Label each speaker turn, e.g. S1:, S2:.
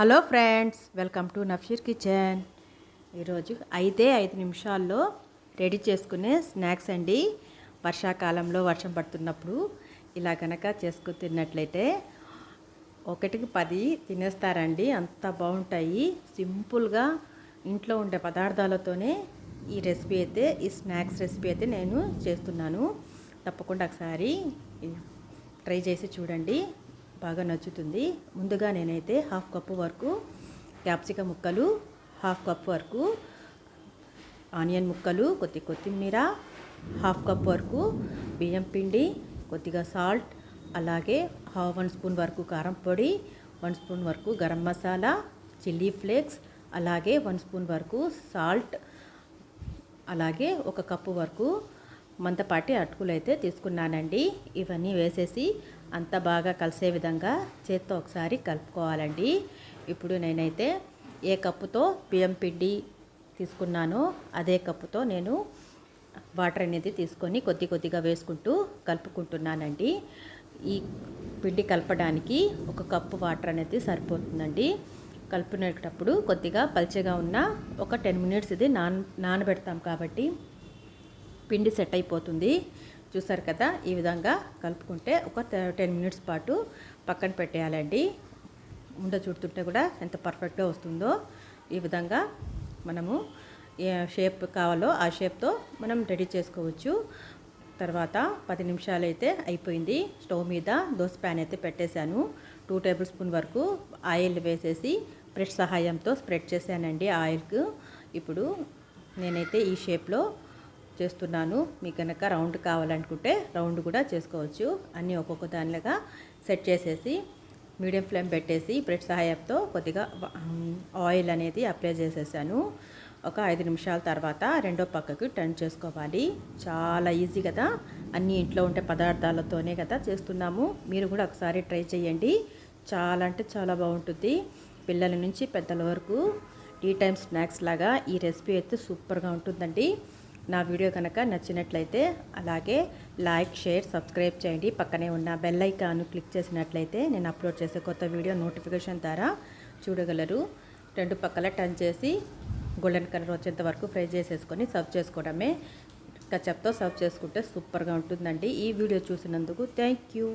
S1: Hello friends welcome to Nafsheer Kitchen. ఈరోజు ఐదే ఐదు నిమిషాల్లో రెడీ చేసుకునే స్నాక్స్ అండి. వర్షాకాలంలో వర్షం పడుతున్నప్పుడు ఇలా కనుక చేసుకుని తిన్నట్లయితే ఒకటికి పది తినేస్తారండి. అంత బాగుంటాయి. సింపుల్గా ఇంట్లో ఉండే పదార్థాలతోనే ఈ రెసిపీ అయితే ఈ స్నాక్స్ రెసిపీ అయితే నేను చేస్తున్నాను. తప్పకుండా ఒకసారి ట్రై చేసి చూడండి. బాగా నచ్చుతుంది. ముందుగా నేనైతే హాఫ్ కప్పు వరకు క్యాప్సికం ముక్కలు హాఫ్ కప్ వరకు ఆనియన్ ముక్కలు కొద్ది కొత్తిమీర హాఫ్ కప్ వరకు బియ్యం పిండి కొద్దిగా సాల్ట్ అలాగే హాఫ్ వన్ స్పూన్ వరకు కారం పొడి వన్ స్పూన్ వరకు గరం మసాలా చిల్లీ ఫ్లేక్స్ అలాగే వన్ స్పూన్ వరకు సాల్ట్ అలాగే ఒక కప్పు వరకు మంతపాటి అటుకులు అయితే తీసుకున్నానండి. ఇవన్నీ వేసేసి అంత బాగా కలిసే విధంగా చేత్తో ఒకసారి కలుపుకోవాలండి. ఇప్పుడు నేనైతే ఏ కప్పుతో బియ్యం పిండి తీసుకున్నానో అదే కప్పుతో నేను వాటర్ అనేది తీసుకొని కొద్ది కొద్దిగా వేసుకుంటూ కలుపుకుంటున్నానండి. ఈ పిండి కలపడానికి ఒక కప్పు వాటర్ అనేది సరిపోతుందండి. కలుపుకునేటప్పుడు కొద్దిగా పల్చగా ఉన్న ఒక టెన్ మినిట్స్ ఇది నాన్ నానబెడతాం కాబట్టి పిండి సెట్ అయిపోతుంది. చూసారు కదా? ఈ విధంగా కలుపుకుంటే ఒక టెన్ మినిట్స్ పాటు పక్కన పెట్టేయాలండి. ఉండ చుడుతుంటే కూడా ఎంత పర్ఫెక్ట్గా వస్తుందో ఈ విధంగా మనము ఏ షేప్ కావాలో ఆ షేప్తో మనం రెడీ చేసుకోవచ్చు. తర్వాత పది నిమిషాలు అయితే అయిపోయింది. స్టవ్ మీద దోశ ప్యాన్ అయితే పెట్టేశాను. టూ టేబుల్ స్పూన్ వరకు ఆయిల్ వేసేసి బ్రష్ సహాయంతో స్ప్రెడ్ చేశానండి ఆయిల్కు. ఇప్పుడు నేనైతే ఈ షేప్లో చేస్తున్నాను. మీకు కనుక రౌండ్ కావాలనుకుంటే రౌండ్ కూడా చేసుకోవచ్చు. అన్నీ ఒక్కొక్క దానిలాగా సెట్ చేసేసి మీడియం ఫ్లేమ్ పెట్టేసి బ్రెడ్ సహాయంతో కొద్దిగా ఆయిల్ అనేది అప్లై చేసేసాను. ఒక ఐదు నిమిషాల తర్వాత రెండో పక్కకి టర్న్ చేసుకోవాలి. చాలా ఈజీ కదా. అన్నీ ఇంట్లో ఉండే పదార్థాలతోనే కదా చేస్తున్నాము. మీరు కూడా ఒకసారి ట్రై చేయండి. చాలా అంటే చాలా బాగుంటుంది. పిల్లల నుంచి పెద్దల వరకు టీ టైమ్ స్నాక్స్ లాగా ఈ రెసిపీ అయితే సూపర్గా ఉంటుందండి. నా వీడియో కనుక నచ్చినట్లయితే అలాగే లైక్ షేర్ సబ్స్క్రైబ్ చేయండి. పక్కనే ఉన్న బెల్ ఐకాన్ క్లిక్ చేసినట్లయితే నేను అప్లోడ్ చేసే కొత్త వీడియో నోటిఫికేషన్ ద్వారా చూడగలరు. రెండు పక్కల టర్న్ చేసి గోల్డెన్ కలర్ వచ్చేంత వరకు ఫ్రై చేసేసుకొని సర్వ్ చేసుకోవడమే. కచప్తో సర్వ్ చేసుకుంటే సూపర్గా ఉంటుందండి. ఈ వీడియో చూసినందుకు థ్యాంక్ యూ.